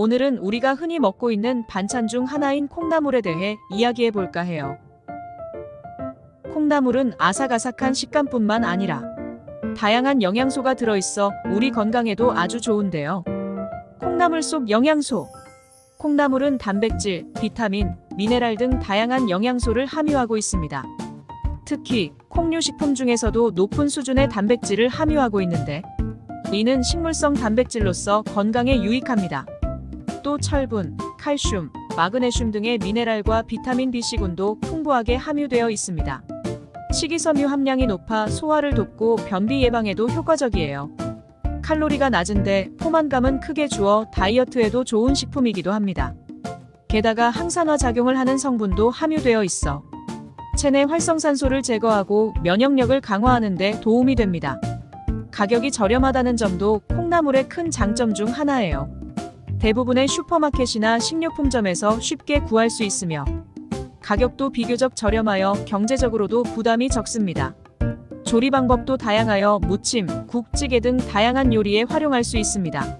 오늘은 우리가 흔히 먹고 있는 반찬 중 하나인 콩나물에 대해 이야기해 볼까 해요. 콩나물은 아삭아삭한 식감뿐만 아니라 다양한 영양소가 들어있어 우리 건강에도 아주 좋은데요. 콩나물 속 영양소. 콩나물은 단백질, 비타민, 미네랄 등 다양한 영양소를 함유하고 있습니다. 특히 콩류 식품 중에서도 높은 수준의 단백질을 함유하고 있는데 이는 식물성 단백질로서 건강에 유익합니다. 또 철분, 칼슘, 마그네슘 등의 미네랄과 비타민 B씨군도 풍부하게 함유되어 있습니다. 식이섬유 함량이 높아 소화를 돕고 변비 예방에도 효과적이에요. 칼로리가 낮은데 포만감은 크게 주어 다이어트에도 좋은 식품이기도 합니다. 게다가 항산화 작용을 하는 성분도 함유되어 있어 체내 활성산소를 제거하고 면역력을 강화하는 데 도움이 됩니다. 가격이 저렴하다는 점도 콩나물의 큰 장점 중 하나예요. 대부분의 슈퍼마켓이나 식료품점에서 쉽게 구할 수 있으며 가격도 비교적 저렴하여 경제적으로도 부담이 적습니다. 조리 방법도 다양하여 무침, 국, 찌개 등 다양한 요리에 활용할 수 있습니다.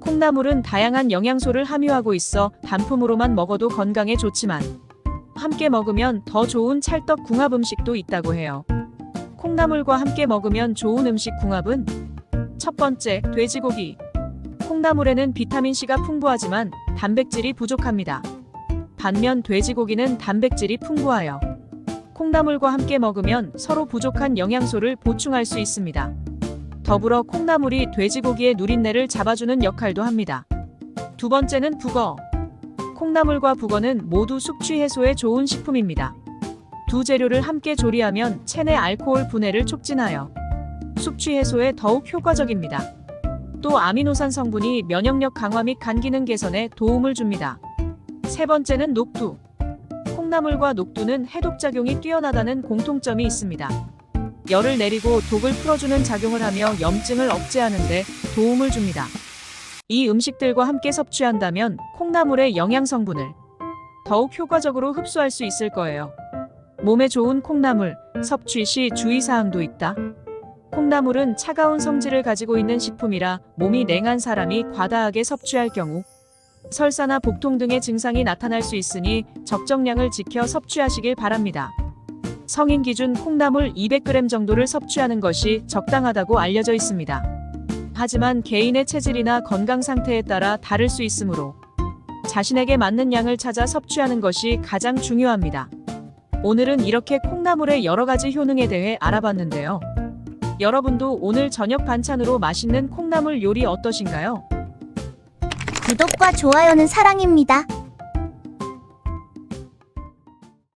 콩나물은 다양한 영양소를 함유하고 있어 단품으로만 먹어도 건강에 좋지만 함께 먹으면 더 좋은 찰떡 궁합 음식도 있다고 해요. 콩나물과 함께 먹으면 좋은 음식 궁합은 첫 번째, 돼지고기. 콩나물에는 비타민C가 풍부하지만 단백질이 부족합니다. 반면 돼지고기는 단백질이 풍부하여 콩나물과 함께 먹으면 서로 부족한 영양소를 보충할 수 있습니다. 더불어 콩나물이 돼지고기의 누린내를 잡아주는 역할도 합니다. 두 번째는 북어. 콩나물과 북어는 모두 숙취 해소에 좋은 식품입니다. 두 재료를 함께 조리하면 체내 알코올 분해를 촉진하여 숙취 해소에 더욱 효과적입니다. 또 아미노산 성분이 면역력 강화 및 간 기능 개선에 도움을 줍니다. 세 번째는 녹두. 콩나물과 녹두는 해독 작용이 뛰어나다는 공통점이 있습니다. 열을 내리고 독을 풀어주는 작용을 하며 염증을 억제하는 데 도움을 줍니다. 이 음식들과 함께 섭취한다면 콩나물의 영양 성분을 더욱 효과적으로 흡수할 수 있을 거예요. 몸에 좋은 콩나물 섭취 시 주의사항도 있다. 콩나물은 차가운 성질을 가지고 있는 식품이라 몸이 냉한 사람이 과다하게 섭취할 경우 설사나 복통 등의 증상이 나타날 수 있으니 적정량을 지켜 섭취하시길 바랍니다. 성인 기준 콩나물 200g 정도를 섭취하는 것이 적당하다고 알려져 있습니다. 하지만 개인의 체질이나 건강 상태에 따라 다를 수 있으므로 자신에게 맞는 양을 찾아 섭취하는 것이 가장 중요합니다. 오늘은 이렇게 콩나물의 여러 가지 효능에 대해 알아봤는데요. 여러분도 오늘 저녁 반찬으로 맛있는 콩나물 요리 어떠신가요? 구독과 좋아요는 사랑입니다.